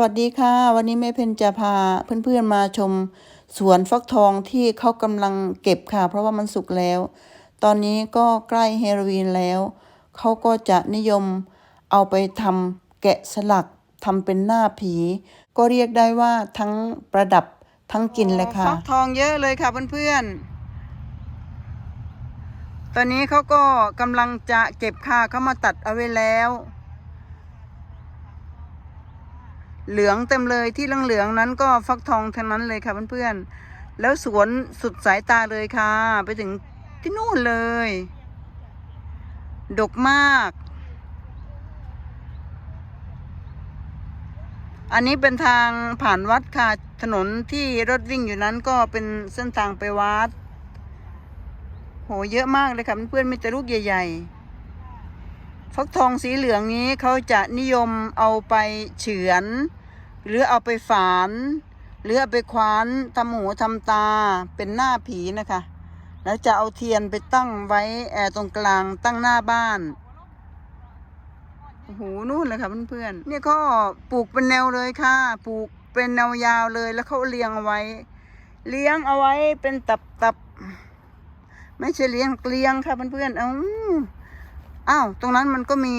วัสดีค่ะ วันนี้แม่เพนจะพาเพื่อนๆมาชมสวนฟักทองที่เขากำลังเก็บค่ะ เพราะว่ามันสุกแล้ว ตอนนี้ก็ใกล้เฮโรวีนแล้วเขาก็จะนิยมเอาไปทำแกะสลักทำเป็นหน้าผี ก็เรียกได้ว่าทั้งประดับทั้งกินเลยค่ะฟักทองเยอะเลยค่ะเพื่อนๆตอนนี้เขาก็กำลังจะเก็บค่ะเขามาตัดเอาไว้แล้ว เหลืองเต็มเลยที่เหลืองๆนั้นก็ฟักทองทั้งนั้นเลยค่ะเพื่อนๆ แล้วสวนสุดสายตาเลยค่ะ ไปถึงที่นู่นเลย ดกมาก อันนี้เป็นทางผ่านวัดค่ะ ถนนที่รถวิ่งอยู่นั้นก็เป็นเส้นทางไปวัด โหเยอะมากเลยค่ะเพื่อนๆมีแต่ลูกใหญ่ ๆฟักทองสีเหลืองนี้เขาจะนิยมเอาไปเฉือน หรือเอาไปฝาน หรือเอาไปคว้านทำหูทำตาเป็นหน้าผีนะคะ แล้วจะเอาเทียนไปตั้งไว้แอร์ตรงกลางตั้งหน้าบ้านโอ้โหนู่นเลยค่ะเพื่อนๆเนี่ยก็ปลูกเป็นแนวเลยค่ะปลูกเป็นแนวยาวเลยแล้วเขาเลี้ยงเอาไว้ เลี้ยงเอาไว้เป็นตับตับๆไม่ใช่เลี้ยงเกลี้ยงค่ะเพื่อนๆเอ้าอ้าวตรงนั้นมันก็มี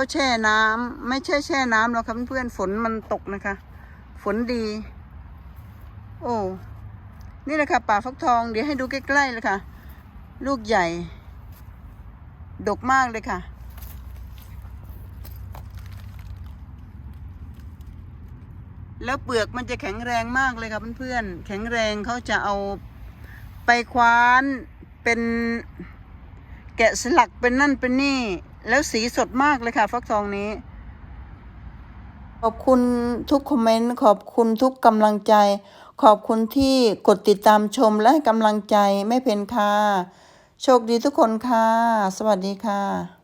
เขาแช่น้ำไม่ใช่แช่น้ำหรอกครับเพื่อนฝนมันตกนะคะ ฝนดี โอ้นี่แหละค่ะป่าฟักทองเดี๋ยวให้ดูใกล้ๆเลยค่ะ ลูกใหญ่ ดกมากเลยค่ะ แล้วเปลือกมันจะแข็งแรงมากเลยค่ะเพื่อนๆแข็งแรงเขาจะเอาไปคว้านเป็นแกะสลักเป็นนั่นเป็นนี่ แล้วสีสดมากเลยค่ะ ฟักทองนี้ ขอบคุณทุกคอมเมนต์ ขอบคุณทุกกำลังใจ ขอบคุณที่กดติดตามชมและให้กำลังใจไม่เพนค่ะ โชคดีทุกคนค่ะ สวัสดีค่ะ